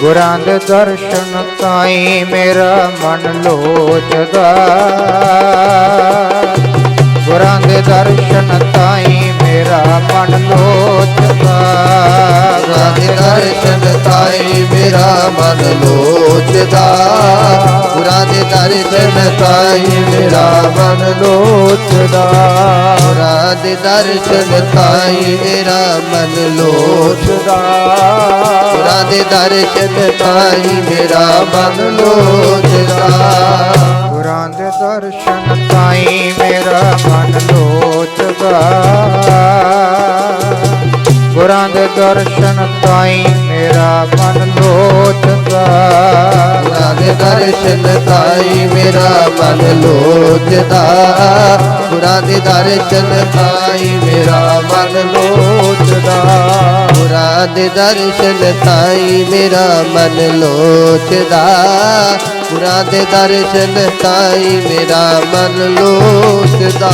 ਗੁਰਾਂ ਦੇ ਦਰਸ਼ਨ ਤਾਈ ਮੇਰਾ ਮਨ ਲੋਚਦਾ। ਗੁਰਾਂ ਦੇ ਦਰਸ਼ਨ ਤਾਈ ਮੇਰਾ ਮਨ ਲੋਚਦਾ। ਗੁਰਾਂ ਦੇ ਦਰਸ਼ਨ ਤਾਈ ਮੇਰਾ ਮਨ ਲੋਚਦਾ। ਗੁਰਾਂ ਦੇ ਦਰਸ਼ਨ ਤਾਈ ਮੇਰਾ ਮਨ ਲੋਚਦਾ। ਗੁਰਾਂ ਦੇ ਦਰਸ਼ਨ ਤਾਈ ਮੇਰਾ ਮਨ ਲੋਚਦਾ। ਦੇ ਦਰਸ਼ਨ ਤਾਈ ਮੇਰਾ ਮਨ ਲੋਚਦਾ। ਗੁਰਾਂ ਦੇ ਦਰਸ਼ਨ ਤਾਈ ਮੇਰਾ ਮਨ ਲੋਚਦਾ। ਗੁਰਾਂ ਦੇ ਦਰਸ਼ਨ ਤਾਈ ਮੇਰਾ ਮਨ ਲੋਚਦਾ। ਗੁਰਾਂ ਦੇ ਦਰਸ਼ਨ ਤਾਈ ਮੇਰਾ ਮਨ ਲੋਚਦਾ। ਗੁਰਾਂ ਦੇ ਦਰਸ਼ਨ ਤਾਈ ਮੇਰਾ ਮਨ ਲੋਚਦਾ। ਗੁਰਾਂ ਦਰਸ਼ਨ ਤਾਈ ਮੇਰਾ ਮਨ ਲੋਚਦਾ। ਗੁਰਾਂ ਦਰਸ਼ਨ ਤਾਈ ਮੇਰਾ ਮਨ ਲੋਚਦਾ।